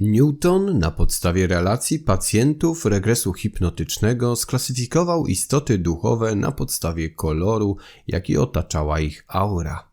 Newton na podstawie relacji pacjentów regresu hipnotycznego sklasyfikował istoty duchowe na podstawie koloru, jaki otaczała ich aura.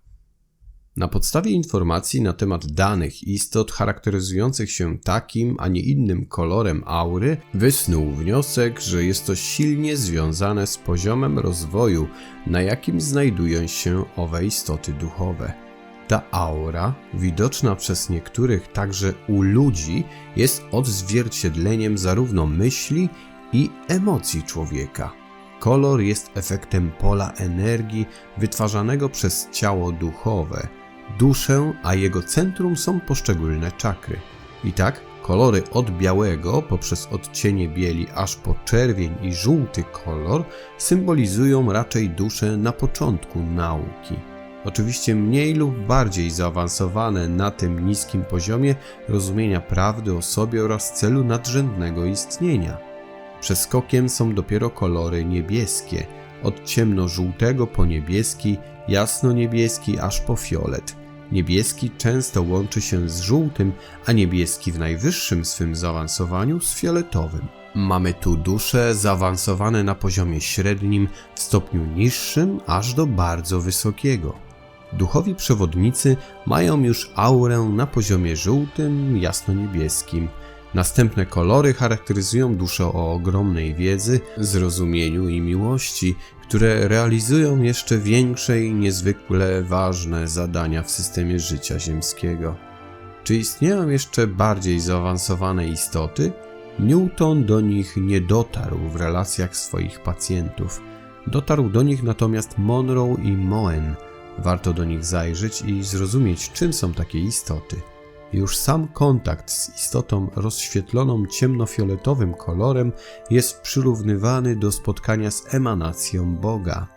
Na podstawie informacji na temat danych istot charakteryzujących się takim, a nie innym kolorem aury, wysnuł wniosek, że jest to silnie związane z poziomem rozwoju, na jakim znajdują się owe istoty duchowe. Ta aura, widoczna przez niektórych także u ludzi, jest odzwierciedleniem zarówno myśli i emocji człowieka. Kolor jest efektem pola energii wytwarzanego przez ciało duchowe, duszę, a jego centrum są poszczególne czakry. I tak kolory od białego poprzez odcienie bieli aż po czerwień i żółty kolor symbolizują raczej duszę na początku nauki. Oczywiście mniej lub bardziej zaawansowane na tym niskim poziomie rozumienia prawdy o sobie oraz celu nadrzędnego istnienia. Przeskokiem są dopiero kolory niebieskie, od ciemnożółtego po niebieski, jasno-niebieski aż po fiolet. Niebieski często łączy się z żółtym, a niebieski w najwyższym swym zaawansowaniu z fioletowym. Mamy tu dusze zaawansowane na poziomie średnim, w stopniu niższym aż do bardzo wysokiego. Duchowi przewodnicy mają już aurę na poziomie żółtym, jasno-niebieskim. Następne kolory charakteryzują dusze o ogromnej wiedzy, zrozumieniu i miłości, które realizują jeszcze większe i niezwykle ważne zadania w systemie życia ziemskiego. Czy istnieją jeszcze bardziej zaawansowane istoty? Newton do nich nie dotarł w relacjach swoich pacjentów. Dotarł do nich natomiast Monroe i Moen. Warto do nich zajrzeć i zrozumieć, czym są takie istoty. Już sam kontakt z istotą rozświetloną ciemnofioletowym kolorem jest przyrównywany do spotkania z emanacją Boga.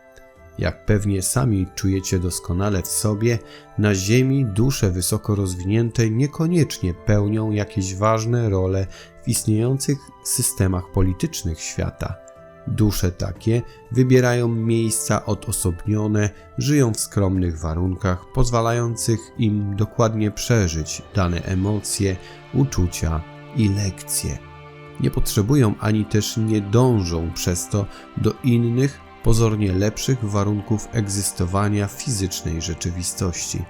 Jak pewnie sami czujecie doskonale w sobie, na Ziemi dusze wysoko rozwinięte niekoniecznie pełnią jakieś ważne role w istniejących systemach politycznych świata. Dusze takie wybierają miejsca odosobnione, żyją w skromnych warunkach, pozwalających im dokładnie przeżyć dane emocje, uczucia i lekcje. Nie potrzebują ani też nie dążą przez to do innych, pozornie lepszych warunków egzystowania fizycznej rzeczywistości.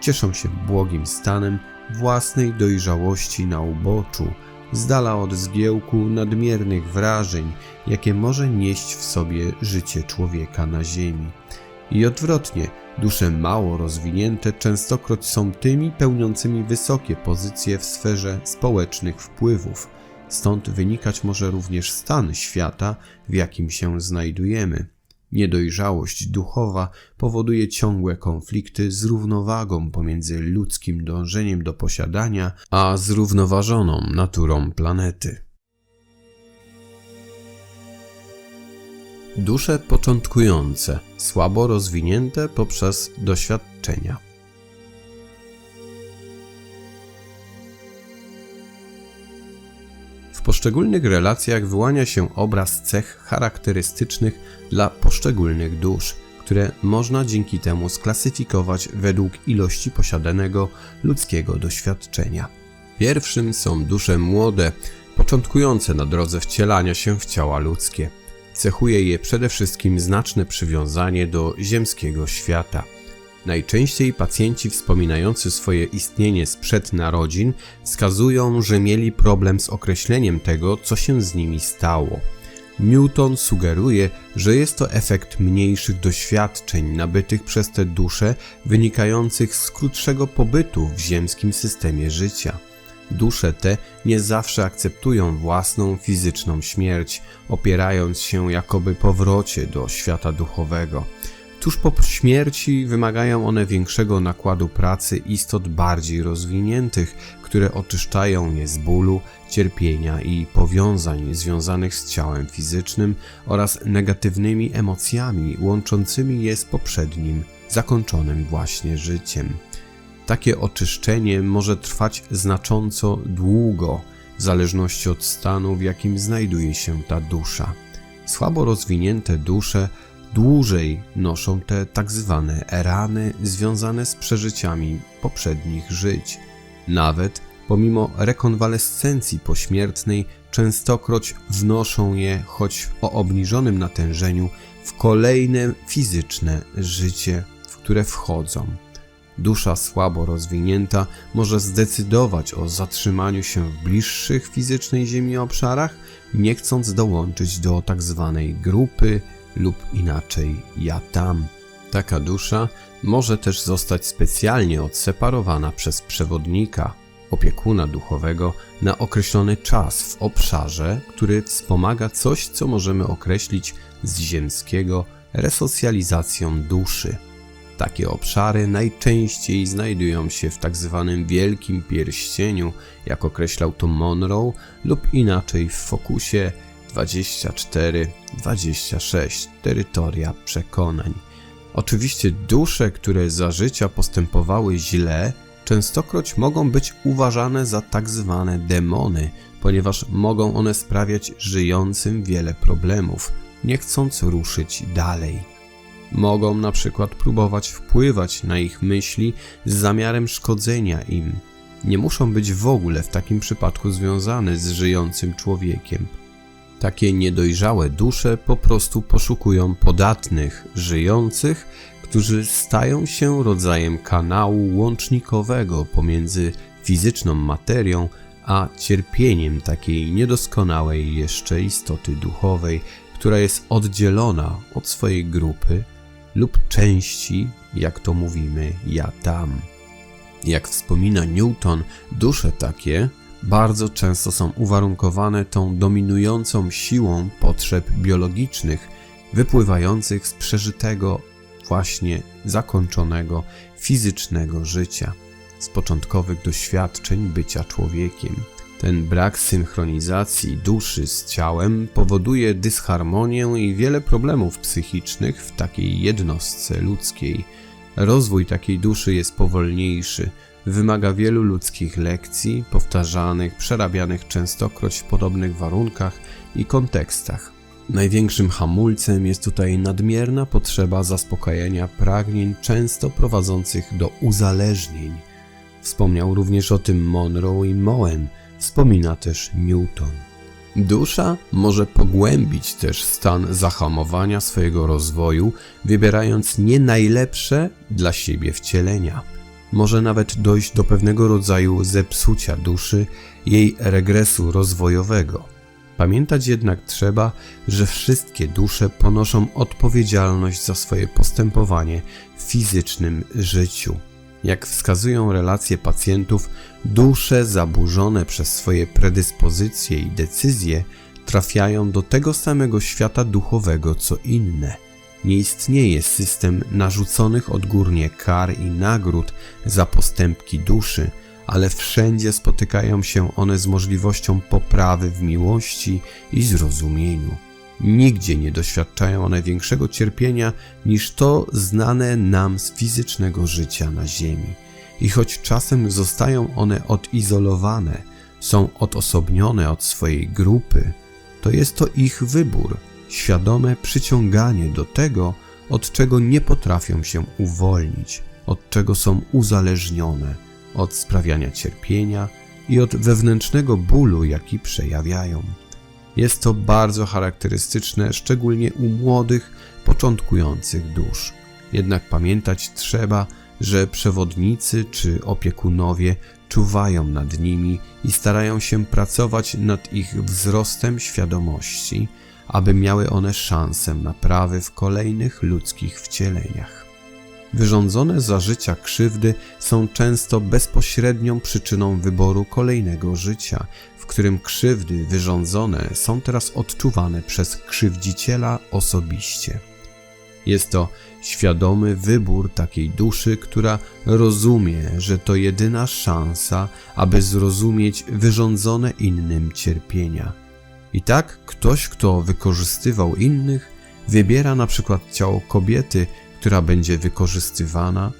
Cieszą się błogim stanem własnej dojrzałości na uboczu, z dala od zgiełku nadmiernych wrażeń, jakie może nieść w sobie życie człowieka na ziemi. I odwrotnie, dusze mało rozwinięte częstokroć są tymi pełniącymi wysokie pozycje w sferze społecznych wpływów. Stąd wynikać może również stan świata, w jakim się znajdujemy. Niedojrzałość duchowa powoduje ciągłe konflikty z równowagą pomiędzy ludzkim dążeniem do posiadania, a zrównoważoną naturą planety. Dusze początkujące, słabo rozwinięte poprzez doświadczenia. Poszczególnych relacjach wyłania się obraz cech charakterystycznych dla poszczególnych dusz, które można dzięki temu sklasyfikować według ilości posiadanego ludzkiego doświadczenia. Pierwszym są dusze młode, początkujące na drodze wcielania się w ciała ludzkie. Cechuje je przede wszystkim znaczne przywiązanie do ziemskiego świata – Najczęściej pacjenci wspominający swoje istnienie sprzed narodzin wskazują, że mieli problem z określeniem tego, co się z nimi stało. Newton sugeruje, że jest to efekt mniejszych doświadczeń nabytych przez te dusze, wynikających z krótszego pobytu w ziemskim systemie życia. Dusze te nie zawsze akceptują własną fizyczną śmierć, opierając się jakoby powrocie do świata duchowego. Tuż po śmierci wymagają one większego nakładu pracy istot bardziej rozwiniętych, które oczyszczają je z bólu, cierpienia i powiązań związanych z ciałem fizycznym oraz negatywnymi emocjami łączącymi je z poprzednim, zakończonym właśnie życiem. Takie oczyszczenie może trwać znacząco długo, w zależności od stanu, w jakim znajduje się ta dusza. Słabo rozwinięte dusze dłużej noszą te tak zwane rany związane z przeżyciami poprzednich żyć. Nawet pomimo rekonwalescencji pośmiertnej, częstokroć wnoszą je, choć o obniżonym natężeniu, w kolejne fizyczne życie, w które wchodzą. Dusza słabo rozwinięta może zdecydować o zatrzymaniu się w bliższych fizycznej Ziemi obszarach, nie chcąc dołączyć do tak zwanej grupy lub inaczej ja tam. Taka dusza może też zostać specjalnie odseparowana przez przewodnika, opiekuna duchowego na określony czas w obszarze, który wspomaga coś, co możemy określić z ziemskiego resocjalizacją duszy. Takie obszary najczęściej znajdują się w tak zwanym Wielkim Pierścieniu, jak określał to Monroe, lub inaczej w fokusie 24-26 terytoria przekonań. Oczywiście dusze, które za życia postępowały źle, częstokroć mogą być uważane za tak zwane demony, ponieważ mogą one sprawiać żyjącym wiele problemów, nie chcąc ruszyć dalej. Mogą na przykład próbować wpływać na ich myśli z zamiarem szkodzenia im. Nie muszą być w ogóle w takim przypadku związane z żyjącym człowiekiem. Takie niedojrzałe dusze po prostu poszukują podatnych, żyjących, którzy stają się rodzajem kanału łącznikowego pomiędzy fizyczną materią a cierpieniem takiej niedoskonałej jeszcze istoty duchowej, która jest oddzielona od swojej grupy lub części, jak to mówimy, ja tam. Jak wspomina Newton, dusze takie bardzo często są uwarunkowane tą dominującą siłą potrzeb biologicznych, wypływających z przeżytego, właśnie zakończonego fizycznego życia, z początkowych doświadczeń bycia człowiekiem. Ten brak synchronizacji duszy z ciałem powoduje dysharmonię i wiele problemów psychicznych w takiej jednostce ludzkiej. Rozwój takiej duszy jest powolniejszy, wymaga wielu ludzkich lekcji, powtarzanych, przerabianych częstokroć w podobnych warunkach i kontekstach. Największym hamulcem jest tutaj nadmierna potrzeba zaspokajania pragnień, często prowadzących do uzależnień. Wspomniał również o tym Monroe i Moen, wspomina też Newton. Dusza może pogłębić też stan zahamowania swojego rozwoju, wybierając nie najlepsze dla siebie wcielenia. Może nawet dojść do pewnego rodzaju zepsucia duszy, jej regresu rozwojowego. Pamiętać jednak trzeba, że wszystkie dusze ponoszą odpowiedzialność za swoje postępowanie w fizycznym życiu. Jak wskazują relacje pacjentów, dusze zaburzone przez swoje predyspozycje i decyzje trafiają do tego samego świata duchowego co inne. Nie istnieje system narzuconych odgórnie kar i nagród za postępki duszy, ale wszędzie spotykają się one z możliwością poprawy w miłości i zrozumieniu. Nigdzie nie doświadczają one większego cierpienia niż to znane nam z fizycznego życia na Ziemi. I choć czasem zostają one odizolowane, są odosobnione od swojej grupy, to jest to ich wybór, świadome przyciąganie do tego, od czego nie potrafią się uwolnić, od czego są uzależnione, od sprawiania cierpienia i od wewnętrznego bólu, jaki przejawiają. Jest to bardzo charakterystyczne, szczególnie u młodych, początkujących dusz. Jednak pamiętać trzeba, że przewodnicy czy opiekunowie czuwają nad nimi i starają się pracować nad ich wzrostem świadomości, aby miały one szansę naprawy w kolejnych ludzkich wcieleniach. Wyrządzone za życia krzywdy są często bezpośrednią przyczyną wyboru kolejnego życia, w którym krzywdy wyrządzone są teraz odczuwane przez krzywdziciela osobiście. Jest to świadomy wybór takiej duszy, która rozumie, że to jedyna szansa, aby zrozumieć wyrządzone innym cierpienia. I tak ktoś, kto wykorzystywał innych, wybiera na przykład ciało kobiety, która będzie wykorzystywana,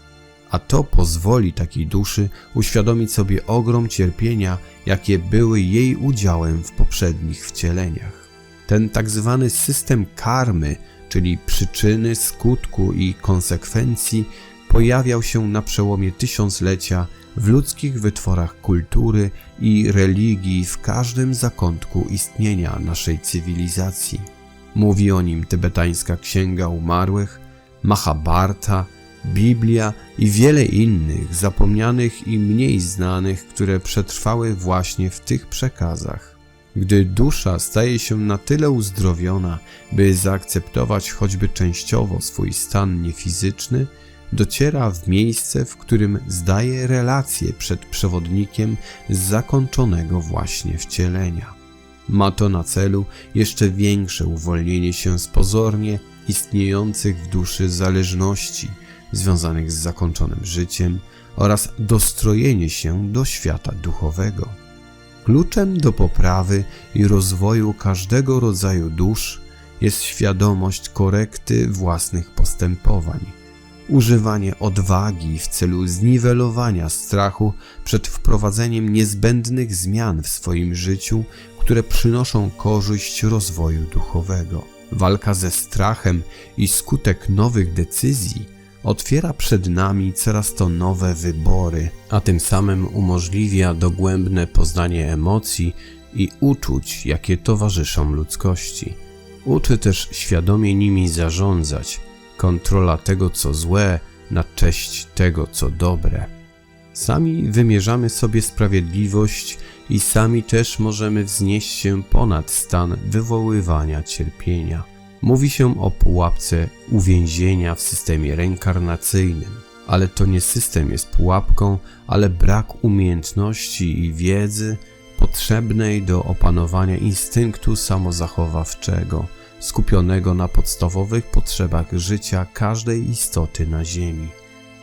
a to pozwoli takiej duszy uświadomić sobie ogrom cierpienia, jakie były jej udziałem w poprzednich wcieleniach. Ten tak zwany system karmy, czyli przyczyny, skutku i konsekwencji, pojawiał się na przełomie tysiąclecia, w ludzkich wytworach kultury i religii w każdym zakątku istnienia naszej cywilizacji. Mówi o nim tybetańska księga umarłych, Mahabharata, Biblia i wiele innych zapomnianych i mniej znanych, które przetrwały właśnie w tych przekazach. Gdy dusza staje się na tyle uzdrowiona, by zaakceptować choćby częściowo swój stan niefizyczny, dociera w miejsce, w którym zdaje relację przed przewodnikiem z zakończonego właśnie wcielenia. Ma to na celu jeszcze większe uwolnienie się z pozornie istniejących w duszy zależności związanych z zakończonym życiem oraz dostrojenie się do świata duchowego. Kluczem do poprawy i rozwoju każdego rodzaju dusz jest świadomość korekty własnych postępowań, używanie odwagi w celu zniwelowania strachu przed wprowadzeniem niezbędnych zmian w swoim życiu, które przynoszą korzyść rozwoju duchowego. Walka ze strachem i skutek nowych decyzji otwiera przed nami coraz to nowe wybory, a tym samym umożliwia dogłębne poznanie emocji i uczuć, jakie towarzyszą ludzkości. Uczy też świadomie nimi zarządzać, kontrola tego, co złe, na cześć tego, co dobre. Sami wymierzamy sobie sprawiedliwość i sami też możemy wznieść się ponad stan wywoływania cierpienia. Mówi się o pułapce uwięzienia w systemie reinkarnacyjnym, ale to nie system jest pułapką, ale brak umiejętności i wiedzy potrzebnej do opanowania instynktu samozachowawczego, skupionego na podstawowych potrzebach życia każdej istoty na Ziemi.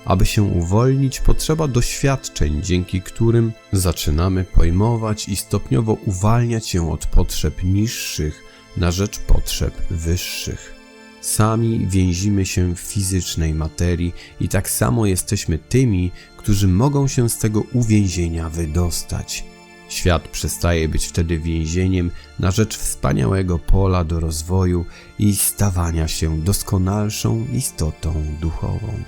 Aby się uwolnić, potrzeba doświadczeń, dzięki którym zaczynamy pojmować i stopniowo uwalniać się od potrzeb niższych na rzecz potrzeb wyższych. Sami więzimy się w fizycznej materii i tak samo jesteśmy tymi, którzy mogą się z tego uwięzienia wydostać. Świat przestaje być wtedy więzieniem na rzecz wspaniałego pola do rozwoju i stawania się doskonalszą istotą duchową.